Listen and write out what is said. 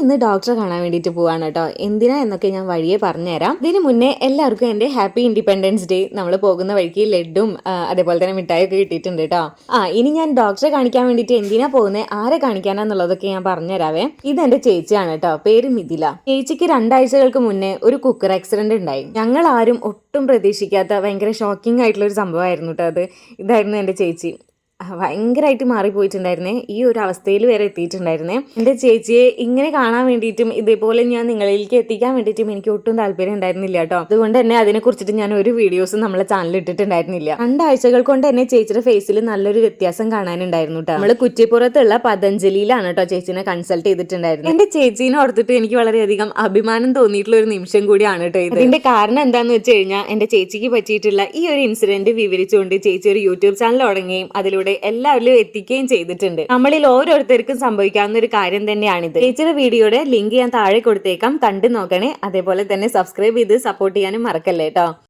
ഇന്ന് ഡോക്ടറെ കാണാൻ വേണ്ടിയിട്ട് പോവാണ് കേട്ടോ. എന്തിനാ എന്നൊക്കെ ഞാൻ വഴിയെ പറഞ്ഞുതരാം. ഇതിന് മുന്നേ എല്ലാവർക്കും എന്റെ ഹാപ്പി ഇൻഡിപെൻഡൻസ് ഡേ നമ്മൾ പോകുന്ന വഴിക്ക് ലഡും അതേപോലെ തന്നെ മിഠായി ഒക്കെ കിട്ടിയിട്ടുണ്ട് കേട്ടോ. ആ ഇനി ഞാൻ ഡോക്ടറെ കാണിക്കാൻ വേണ്ടിയിട്ട് എന്തിനാ പോകുന്നത് ആരെ കാണിക്കാനാന്നുള്ളതൊക്കെ ഞാൻ പറഞ്ഞുതരാവേ. ഇത് എന്റെ ചേച്ചിയാണ് കേട്ടോ. പേര് മിഥില. ചേച്ചിക്ക് രണ്ടാഴ്ചകൾക്ക് മുന്നേ ഒരു കുക്കർ ആക്സിഡന്റ് ഉണ്ടായി. ഞങ്ങൾ ആരും ഒട്ടും പ്രതീക്ഷിക്കാത്ത ഭയങ്കര ഷോക്കിംഗ് ആയിട്ടുള്ള ഒരു സംഭവമായിരുന്നു കേട്ടോ അത്. ഇതായിരുന്നു എന്റെ ചേച്ചി. ഭയങ്കരമായിട്ട് മാറിപ്പോയിട്ടുണ്ടായിരുന്നേ. ഈ ഒരു അവസ്ഥയിൽ വരെ എത്തിയിട്ടുണ്ടായിരുന്നേ. എന്റെ ചേച്ചിയെ ഇങ്ങനെ കാണാൻ വേണ്ടിയിട്ടും ഇതേപോലെ ഞാൻ നിങ്ങളിലേക്ക് എത്തിക്കാൻ വേണ്ടിയിട്ടും എനിക്ക് ഒട്ടും താല്പര്യം ഉണ്ടായിരുന്നില്ല കേട്ടോ. അതുകൊണ്ട് തന്നെ അതിനെ കുറിച്ചിട്ട് ഞാൻ ഒരു വീഡിയോസും നമ്മളെ ചാനലിൽ ഇട്ടിട്ടുണ്ടായിരുന്നില്ല. രണ്ടാഴ്ചകൾ കൊണ്ട് തന്നെ ചേച്ചിയുടെ ഫേസിൽ നല്ലൊരു വ്യത്യാസം കാണാനുണ്ടായിരുന്നു കേട്ടോ. നമ്മൾ കുറ്റിപ്പുറത്തുള്ള പതഞ്ജലിയിലാണ് കേട്ടോ ചേച്ചിനെ കൺസൾട്ട് ചെയ്തിട്ടുണ്ടായിരുന്നത്. എന്റെ ചേച്ചീനെ ഓർത്തിട്ട് എനിക്ക് വളരെയധികം അഭിമാനം തോന്നിയിട്ടുള്ള ഒരു നിമിഷം കൂടിയാണ് കേട്ടോ ഇത്. ഇതിന്റെ കാരണം എന്താന്ന് വെച്ച് കഴിഞ്ഞാൽ എന്റെ ചേച്ചിക്ക് പറ്റിയിട്ടുള്ള ഈ ഒരു ഇൻസിഡന്റ് വിവരിച്ചുകൊണ്ട് ചേച്ചി ഒരു യൂട്യൂബ് ചാനൽ തുടങ്ങുകയും അതിലൂടെ എല്ലാവരിലും എത്തിക്കുകയും ചെയ്തിട്ടുണ്ട്. നമ്മളിൽ ഓരോരുത്തർക്കും സംഭവിക്കാവുന്ന ഒരു കാര്യം തന്നെയാണിത്. ചേച്ചിയുടെ വീഡിയോയുടെ ലിങ്ക് ഞാൻ താഴെ കൊടുത്തേക്കാം. കണ്ടു നോക്കണേ. അതേപോലെ തന്നെ സബ്സ്ക്രൈബ് ചെയ്ത് സപ്പോർട്ട് ചെയ്യാനും മറക്കല്ലേ കേട്ടോ